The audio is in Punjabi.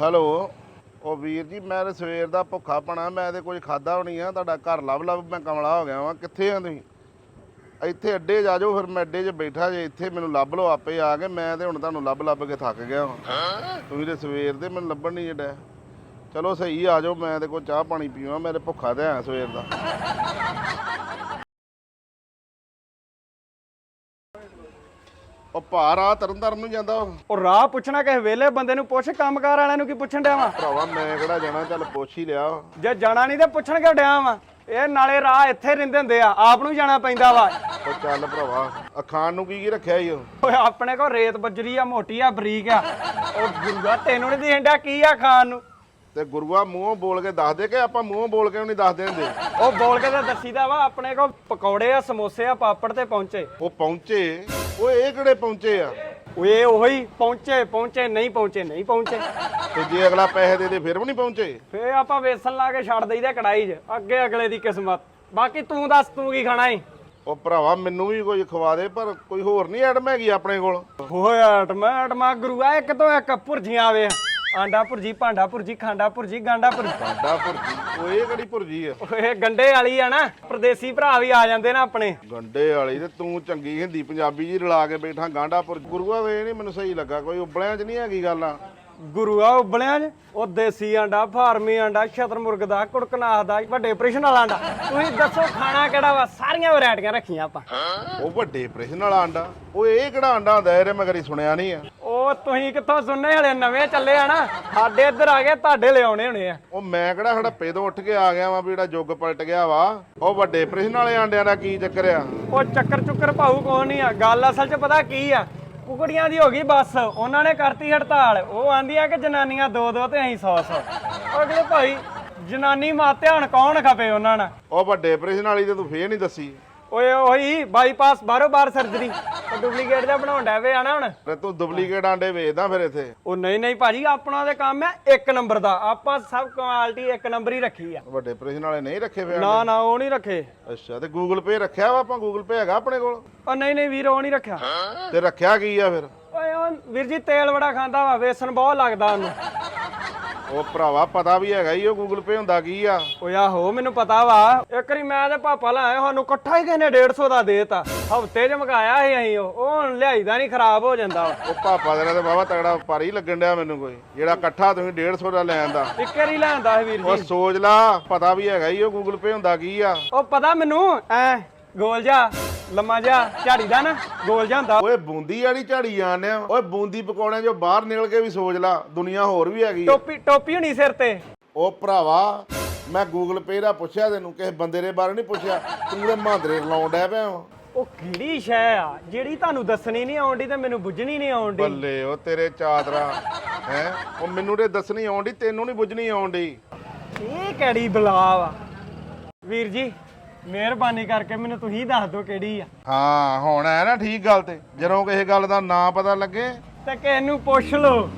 ਹੈਲੋ, ਉਹ ਵੀਰ ਜੀ, ਮੈਂ ਤੇ ਸਵੇਰ ਦਾ ਭੁੱਖਾ ਪਣਾ, ਮੈਂ ਤੇ ਕੁਝ ਖਾਦਾ ਹੋਣੀ ਆ, ਤੁਹਾਡਾ ਘਰ ਲੱਭ ਲੱਭ ਮੈਂ ਕਮਲਾ ਹੋ ਗਿਆ ਵਾਂ। ਕਿੱਥੇ ਆ ਤੁਸੀਂ? ਇੱਥੇ ਅੱਡੇ ਆ ਜਾਓ, ਫਿਰ ਮੈਂ ਅੱਡੇ 'ਚ ਬੈਠਾ ਜੇ, ਇੱਥੇ ਮੈਨੂੰ ਲੱਭ ਲਓ ਆਪੇ ਆ ਕੇ, ਮੈਂ ਤੇ ਹੁਣ ਤੁਹਾਨੂੰ ਲੱਭ ਲੱਭ ਕੇ ਥੱਕ ਗਿਆ ਵਾਂ। ਤੁਸੀਂ ਤੇ ਸਵੇਰ ਦੇ ਮੈਨੂੰ ਲੱਭਣ ਨਹੀਂ ਜੜਿਆ ਚਲੋ ਸਹੀ ਆ ਜਾਓ, ਮੈਂ ਤੇ ਕੋਈ ਚਾਹ ਪਾਣੀ ਪੀਵਾਂ ਮੇਰੇ ਭੁੱਖਾ ਤੇ ਆ ਸਵੇਰ ਦਾ। ਉਹ ਭਾਰ ਆ ਤਰਨ ਤਾਰਨ ਨੂੰ ਜਾਂਦਾ। ਉਹ। ਰਾਹ ਪੁੱਛਣਾ ਕਿਸੇ ਵੇਲੇ ਬੰਦੇ ਨੂੰ ਪੁੱਛ ਕੰਮਕਾਰ ਵਾਲਿਆਂ ਨੂੰ ਕੀ ਪੁੱਛਣ ਡਿਆ ਵਾ? ਭਰਾਵਾ ਮੈਂ ਕਿਹੜਾ ਜਾਣਾ? ਚੱਲ ਪੁੱਛ ਹੀ ਲਿਆ। ਜੇ ਜਾਣਾ ਨਹੀਂ ਤੇ ਪੁੱਛਣ ਕਿਉਂ ਡਿਆ ਵਾ? ਇਹ ਨਾਲੇ ਰਾਹ ਇੱਥੇ ਰਹਿੰਦੇ ਹੁੰਦੇ ਆ ਆਪ ਨੂੰ ਜਾਣਾ ਪੈਂਦਾ ਵਾ। ਉਹ ਚੱਲ ਭਰਾਵਾ ਆ ਖਾਣ ਨੂੰ ਕੀ ਕੀ ਰੱਖਿਆ ਈ ਉਹ? ਓਏ ਆਪਣੇ ਕੋਲ ਰੇਤ ਬੱਜਰੀ ਆ ਮੋਟੀ ਆ ਬਰੀਕ ਆ। ਉਹ ਗੁਰੂਆ ਤੈਨੂੰ ਨਹੀਂ ਡਿਆ ਕੀ ਆ ਖਾਣ ਨੂੰ? ਤੇ ਗੁਰੂਆ ਮੂੰਹੋਂ ਬੋਲ ਕੇ ਦੱਸ ਦੇ ਕਿ ਆਪਾਂ ਮੂੰਹੋਂ ਬੋਲ ਕੇ ਨਹੀਂ ਦੱਸ ਦਿੰਦੇ ਉਹ ਬੋਲ ਕੇ ਤਾਂ ਦੱਸੀਦਾ ਵਾ ਆਪਣੇ ਕੋਲ ਪਕੌੜੇ ਆ ਸਮੋਸੇ ਆ ਪਾਪੜ ਤੇ ਪਹੁੰਚੇ। ਉਹ ਪਹੁੰਚੇ। ਓਏ ਇਹ ਕਿਹੜੇ ਪਹੁੰਚੇ ਆ? ਓਏ ਉਹੀ ਪਹੁੰਚੇ ਪਹੁੰਚੇ ਨਹੀਂ ਪਹੁੰਚੇ ਨਹੀਂ ਪਹੁੰਚੇ। ਤੇ ਜੇ ਅਗਲਾ ਪੈਸੇ ਦੇ ਦੇ ਫਿਰ ਵੀ ਨਹੀਂ ਪਹੁੰਚੇ? ਫੇ ਆਪਾਂ ਵੇਸਣ ਲਾ ਕੇ ਛੱਡ ਦਈਦਾ ਕੜਾਈ 'ਚ ਅੱਗੇ ਅਗਲੇ ਦੀ ਕਿਸਮਤ। ਬਾਕੀ ਤੂੰ ਦੱਸ ਤੂੰ ਕੀ ਖਾਣਾ ਏ? ਉਹ ਭਰਾਵਾ ਮੈਨੂੰ ਵੀ ਕੁਝ ਖਵਾ ਦੇ ਪਰ ਕੋਈ ਹੋਰ ਨਹੀਂ ਐਟਮ ਹੈਗੀ ਆਪਣੇ ਕੋਲ। ਓਏ ਆਟਮਾ ਆਟਮਾ ਗੁਰੂਆ ਇੱਕ ਤੋਂ ਇੱਕ ਭੁਰਜੀਆਂ ਆਵੇ ਆਂਡਾ ਭੁਰਜੀ ਭਾਂਡਾ ਭੁਰਜੀ ਖਾਂਡਾ ਭੁਰਜੀ ਗਾਂਡਾ ਭੁਰਜੀ ਸਾਡਾ ਭੁਰਜੀ ਓਏ ਇਹ ਕਿਹੜੀ ਭੁਰਜੀ ਆ? ਓਏ ਗੰਡੇ ਵਾਲੀ ਆ ਨਾ ਪਰਦੇਸੀ ਭਰਾ ਵੀ ਆ ਜਾਂਦੇ ਨਾ ਆਪਣੇ। ਗੰਡੇ ਵਾਲੀ ਤੇ ਤੂੰ ਚੰਗੀ ਹਿੰਦੀ ਪੰਜਾਬੀ ਜੀ ਰਲਾ ਕੇ ਬੈਠਾ ਗਾਂਡਾ ਗੁਰੂਆ ਵੇ ਨਹੀਂ ਮੈਨੂੰ ਸਹੀ ਲੱਗਾ ਕੋਈ ਉਬਲਿਆਂ 'ਚ ਨਹੀਂ ਹੈਗੀ ਗੱਲ ਆ। ਗੁਰੂਆ ਉਬਲਿਆਂ 'ਚ ਉਹ ਦੇਸੀ ਆਂਡਾ ਫਾਰਮੀ ਆਂਡਾ ਛਤਰਮੁਰਗ ਦਾ ਕੁੜਕਨਾਥ ਦਾ ਵੱਡੇ ਆਪਰੇਸ਼ਨ ਵਾਲਾ ਆਂਡਾ। ਤੁਸੀਂ ਦੱਸੋ ਖਾਣਾ ਕਿਹੜਾ ਵਾ? ਸਾਰੀਆਂ ਵੈਰਾਈਟੀਆਂ ਰੱਖੀਆਂ ਆਪਾਂ। ਉਹ ਵੱਡੇ ਪ੍ਰਸ਼ਨ ਵਾਲਾ ਆਂਡਾ ਓਏ ਇਹ ਕਿਹੜਾ ਆਂਡਾ ਹੁੰਦਾ ਇਹਰੇ ਮੈਂ ਕਦੀ ਸੁਣਿਆ ਨਹੀਂ ਆ। ਉਹ ਤੁਸੀਂ ਕਿੱਥੋਂ ਸੁਣਨੇ ਹਲੇ? ਨਵੇਂ ਚੱਲੇ ਆ ਨਾ। ਸਾਡੇ ਇੱਧਰ ਆ ਗਏ ਤੁਹਾਡੇ ਲਿਆਉਣੇ ਹੋਣੇ ਆ। ਉਹ ਮੈਂ ਕਿਹੜਾ ਹੜੱਪੇ ਤੋਂ ਉੱਠ ਕੇ ਆ ਗਿਆ ਵਾਂ ਵੀ ਜਿਹੜਾ ਜੁੱਗ ਪਲਟ ਗਿਆ ਵਾ? ਉਹ ਵੱਡੇ ਪ੍ਰਸ਼ਨ ਵਾਲੇ ਆਂਡਿਆਂ ਦਾ ਕੀ ਚੱਕਰ ਆ? ਉਹ ਚੱਕਰ ਚੁੱਕਰ ਭਾਊ ਕੋਈ ਨਹੀਂ ਆ? ਗੱਲ ਅਸਲ 'ਚ ਪਤਾ ਕੀ ਆ? ਕੁਕੜੀਆਂ ਦੀ ਹੋ ਗਈ ਬੱਸ। ਉਹਨਾਂ ਨੇ ਕਰਤੀ ਹੜਤਾਲ। ਉਹ ਆਂਦੀਆਂ ਕਿ ਜਨਾਨੀਆਂ ਦੋ ਦੋ ਤੇ ਅਸੀਂ 100 100 ਉਹ ਅਗਲੇ ਭਾਈ ਜਨਾਨੀ ਮਾਤੇ ਹੁਣ ਕੌਣ ਖਪੇ ਉਹਨਾਂ ਨਾਲ? ਉਹ ਵੱਡੇ ਪ੍ਰਸ਼ਨ ਵਾਲੀ ਤੇ ਤੂੰ ਫੇਰ ਨਹੀਂ ਦੱਸੀ। ਓਏ ਉਹੀ ਬਾਈਪਾਸ ਬਾਰੋ ਬਾਰ ਸਰਜਰੀ ਉਹ ਡੁਪਲੀਕੇਟ ਦਾ ਬਣਾਉਣ ਡੈ ਵੇ ਆ ਨਾ ਹੁਣ। ਤੇ ਤੂੰ ਡੁਪਲੀਕੇਟ ਆਂਡੇ ਵੇਚਦਾ ਫਿਰ ਇੱਥੇ। ਉਹ ਨਹੀਂ ਨਹੀਂ ਭਾਜੀ ਆਪਣਾ ਤੇ ਕੰਮ ਹੈ ਇੱਕ ਨੰਬਰ ਦਾ। ਆਪਾਂ ਸਭ ਕੁਆਲਿਟੀ ਇੱਕ ਨੰਬਰ ਹੀ ਰੱਖੀ ਆ। ਵੱਡੇ ਪ੍ਰਸ਼ਨ ਵਾਲੇ ਨਹੀਂ ਰੱਖੇ ਫੇਰ ਨਾ ਨਾ ਉਹ ਨਹੀਂ ਰੱਖੇ। ਅੱਛਾ ਤੇ ਗੂਗਲ ਪੇ ਰੱਖਿਆ ਵਾ ਆਪਾਂ? ਗੂਗਲ ਪੇ ਹੈਗਾ ਆਪਣੇ ਕੋਲ? ਉਹ ਨਹੀਂ ਨਹੀਂ ਵੀਰ ਉਹ ਨਹੀਂ ਰੱਖਿਆ। ਤੇ ਰੱਖਿਆ ਕੀ ਆ ਫਿਰ? ਓਏ ਉਹ ਵੀਰ ਜੀ ਤੇਲ ਬੜਾ ਖਾਂਦਾ ਵਾ ਵੇਸਣ ਬਹੁਤ ਲੱਗਦਾ ਉਹਨੂੰ। ਉਹ ਭਰਾਵਾ ਪਤਾ ਵੀ ਹੈਗਾ ਹੀ ਉਹ ਗੂਗਲ ਪੇ ਹੁੰਦਾ ਕੀ ਆ? ਓਏ ਆਹੋ ਮੈਨੂੰ ਪਤਾ ਵਾ। ਇੱਕ ਵਾਰੀ ਮੈਂ ਤੇ ਪਾਪਾ ਲਾਇਆ ਸਾਨੂੰ ਇਕੱਠਾ ਹੀ ਕਿਨੇ 150 ਦਾ ਦੇਤਾ। ਹਫ਼ਤੇ 'ਚ ਮੰਗਾਇਆ ਸੀ ਅਸੀਂ ਉਹ ਉਹ ਹੁਣ ਲਿਆਈਦਾ ਨਹੀਂ ਖਰਾਬ ਹੋ ਜਾਂਦਾ ਵਾ। ਉਹ ਪਾਪਾ ਤੇਰਾ ਤੇ ਬਾਬਾ ਤਗੜਾ ਪਾਰੀ ਲੱਗਣ ਡਿਆ ਮੈਨੂੰ ਕੋਈ। ਜਿਹੜਾ ਇਕੱਠਾ ਤੁਸੀਂ 150 ਦਾ ਲੈ ਆਂਦਾ। ਇੱਕ ਵਾਰੀ ਲਿਆਂਦਾ ਸੀ ਵੀਰ ਉਹ ਜੀ ਸੋਚ ਲਾ ਪਤਾ ਵੀ ਹੈਗਾ ਹੀ ਉਹ ਗੂਗਲ ਪੇ ਹੁੰਦਾ ਕੀ ਆ। ਉਹ ਪਤਾ ਮੈਨੂੰ ਐ ਗੋਲ ਜਾ। ਲੰਮਾ ਜਾ ਝਾੜੀ ਦਾ ਨਾ ਗੋਲ ਜਾ ਹੁੰਦਾ। ਓਏ ਬੂੰਦੀ ਵਾਲੀ ਝਾੜੀ ਜਾਂਦੇ ਆ ਓਏ ਬੂੰਦੀ ਪਕੌੜਿਆਂ ਚੋਂ ਬਾਹਰ ਨਿਕਲ ਕੇ ਵੀ ਸੋਚ ਲਾ ਦੁਨੀਆ ਹੋਰ ਵੀ ਹੈਗੀ। ਆ। ਟੋਪੀ ਟੋਪੀ ਹੋਣੀ ਸਿਰ ਤੇ। ਉਹ ਭਰਾਵਾ ਮੈਂ ਗੂਗਲ ਪੇ ਦਾ ਪੁੱਛਿਆ ਤੈਨੂੰ ਕਿਸੇ ਬੰਦੇ ਦੇ ਬਾਰੇ ਨਹੀਂ ਪੁੱਛਿਆ। ਤੂੰ ਤੇ ਮਾਂਦਰੇ ਲਾਉਣ ਡਿਆ ਪਿਆ ਵਾਂ। ਉਹ ਕਿਹੜੀ ਸ਼ੈ ਆ? ਜਿਹੜੀ ਤੁਹਾਨੂੰ ਦੱਸਣੀ ਨਹੀਂ ਆਉਂਦੀ ਤੇ ਮੈਨੂੰ ਬੁੱਝਣੀ ਨਹੀਂ ਆਉਂਦੀ। ਬੱਲੇ ਉਹ ਤੇਰੇ ਚਾਦਰਾ ਹੈ? ਉਹ ਮੈਨੂੰ ਤੇ ਦੱਸਣੀ ਆਉਂਦੀ ਤੈਨੂੰ ਨਹੀਂ ਬੁੱਝਣੀ ਆਉਂਦੀ। ਇਹ ਕਿਹੜੀ ਬਲਾ ਵਾ ਵੀਰ ਜੀ ਮਿਹਰਬਾਨੀ ਕਰਕੇ ਮੈਨੂੰ ਤੁਸੀਂ ਦੱਸ ਦਿਓ ਕਿਹੜੀ ਆ। ਹਾਂ ਹੁਣ ਹੈ ਨਾ ਠੀਕ ਗੱਲ ਤੇ। ਜਦੋਂ ਕਿਸੇ ਗੱਲ ਦਾ ਨਾਂ ਪਤਾ ਲੱਗੇ। ਤੇ ਕਿਸੇ ਨੂੰ ਪੁੱਛ ਲਓ।